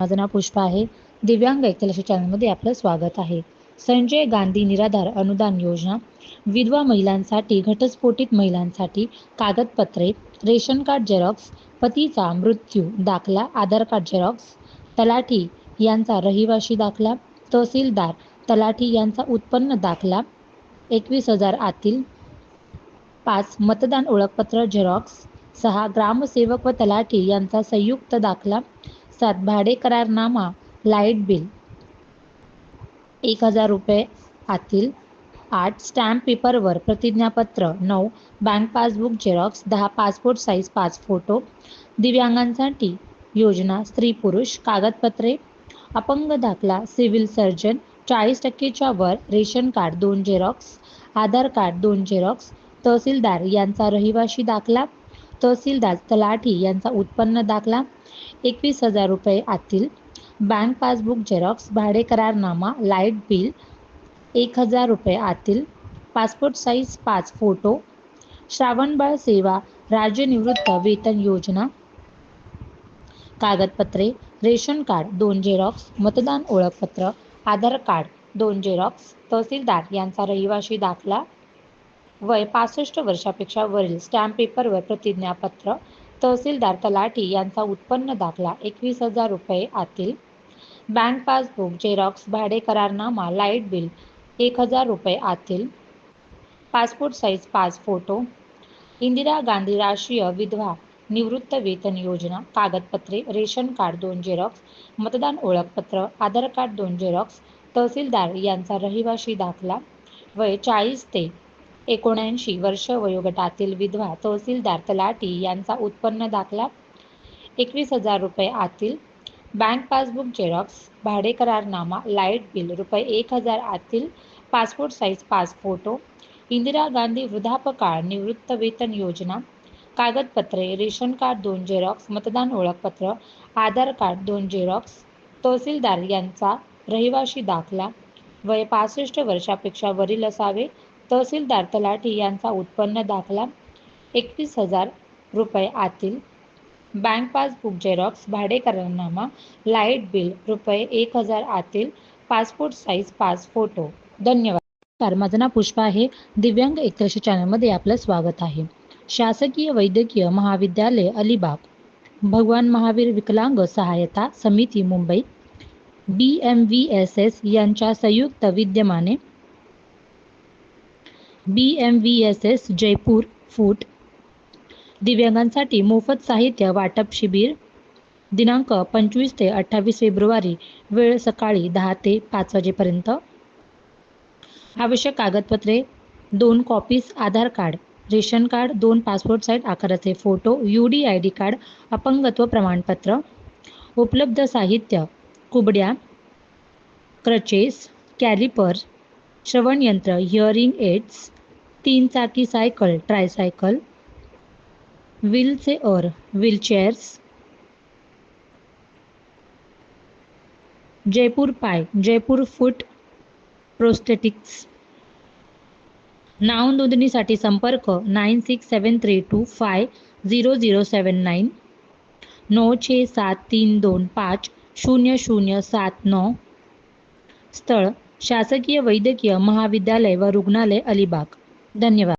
माझं नाव पुष्पा आहे. दिव्यांग ऐकलक्ष चॅनलमध्ये आपलं स्वागत आहे. संजय गांधी निराधार अनुदान योजना. विधवा महिलांसाठी घटस्फोटित महिलांसाठी कागदपत्रे रेशन कार्ड जेरॉक्स पतीचा मृत्यू दाखला आधार कार्ड जेरॉक्स तलाठी यांचा रहिवाशी दाखला तहसीलदार तलाठी यांचा उत्पन्न दाखला एकवीस हजार आतील पाच मतदान ओळखपत्र झेरॉक्स सहा ग्रामसेवक व तलाठी यांचा संयुक्त दाखला सात भाडे करारनामा लाइट बिल. एक हजार रुपये आतील आठ स्टॅम्प पेपरवर प्रतिज्ञापत्र नऊ बँक पासबुक झेरॉक्स दहा पासपोर्ट साईज पाच फोटो दिव्यांगांसाठी योजना स्त्री पुरुष कागदपत्रे अपंग दाखला सिव्हिल सर्जन चाळीस टक्केच्या वर रेशन कार्ड दोन झेरॉक्स आधार कार्ड दोन झेरॉक्स तहसीलदार यांचा रहिवाशी दाखला तहसीलदार तलाठी यांचा उत्पन्न दाखला एकवीस हजार रुपये आतील. बँक पासबुक झेरॉक्स भाडे करारनामा लाइट बिल एक हजार रुपये आतील. पासपोर्ट साईज पाच फोटो श्रावणबाळ सेवा राज्य निवृत्त वेतन योजना कागदपत्रे रेशन कार्ड दोन झेरॉक्स मतदान ओळखपत्र आधार कार्ड दोन झेरॉक्स तहसीलदार यांचा रहिवाशी दाखला वय पासष्ट वर्षापेक्षा वरील स्टॅम्प पेपरवर प्रतिज्ञापत्र. तहसीलदार तलाठी यांचा उत्पन्न दाखला एकवीस हजार रुपये आतील. बँक पासबुक झेरॉक्स भाडे करारनामा लाइट बिल एक हजार रुपये आतील. पासपोर्ट साईज पाच फोटो. इंदिरा गांधी राष्ट्रीय विधवा निवृत्त वेतन योजना कागदपत्रे रेशन कार्ड दोन झेरॉक्स मतदान ओळखपत्र आधार कार्ड दोन झेरॉक्स तहसीलदार यांचा रहिवाशी दाखला. वय चाळीस ते एकोणऐंशी वर्ष वयोगटातील विधवा तहसीलदार तलाठी यांचा उत्पन्न दाखला. एकवीस हजार रुपये आतील बँक पासबुक झेरॉक्स भाडे करारनामा लाइट बिल रुपये एक हजार आतील पासपोर्ट साईज पाच फोटो इंदिरा गांधी वृद्धापकाळ निवृत्त वेतन योजना कागदपत्रे रेशन कार्ड दोन झेरॉक्स मतदान ओळखपत्र आधार कार्ड दोन झेरॉक्स तहसीलदार यांचा रहिवाशी दाखला. वय पासष्ट वर्षापेक्षा वरील असावे. तहसीलदार तलाठी यांचा उत्पन्न दाखला एकवीस हजार रुपये आतील बँक पासबुक झेरॉक्स भाडेकरनामा लाइट बिल रुपये एक हजार आतील पासपोर्ट साईज पाच फोटो धन्यवाद. नमस्कार माझं नाव पुष्पा आहे. दिव्यांग एकलक्ष चॅनलमध्ये आपलं स्वागत आहे. शासकीय वैद्यकीय महाविद्यालय अलिबाग. भगवान महावीर विकलांग सहायता समिती Mumbai. B M V S S यांच्या संयुक्त विद्यमाने B M V S S Jaipur foot. दिव्यांगांसाठी मोफत साहित्य वाटप शिबिर. दिनांक पंचवीस ते अठ्ठावीस फेब्रुवारी वेळ सकाळी दहा ते पाच वाजेपर्यंत. आवश्यक कागदपत्रे दोन copies Aadhaar card ration card दोन पासपोर्ट साईज आकाराचे photo U D I D card अपंगत्व प्रमाणपत्र. उपलब्ध साहित्य कुबड्या क्रचेस कॅलिपर श्रवणयंत्र हिअरिंग एड्स तीन चाकी cycle tricycle wheelchair wheelchairs Jaipur पाय जयपूर फूट प्रोस्थेटिक्स नाव नोंदणीसाठी संपर्क nine six seven three two five zero zero seven nine. नऊ छे सात तीन दोन पाच शून्य शून्य सात नऊ. स्थळ शासकीय वैद्यकीय महाविद्यालय व रुग्णालय अलिबाग. धन्यवाद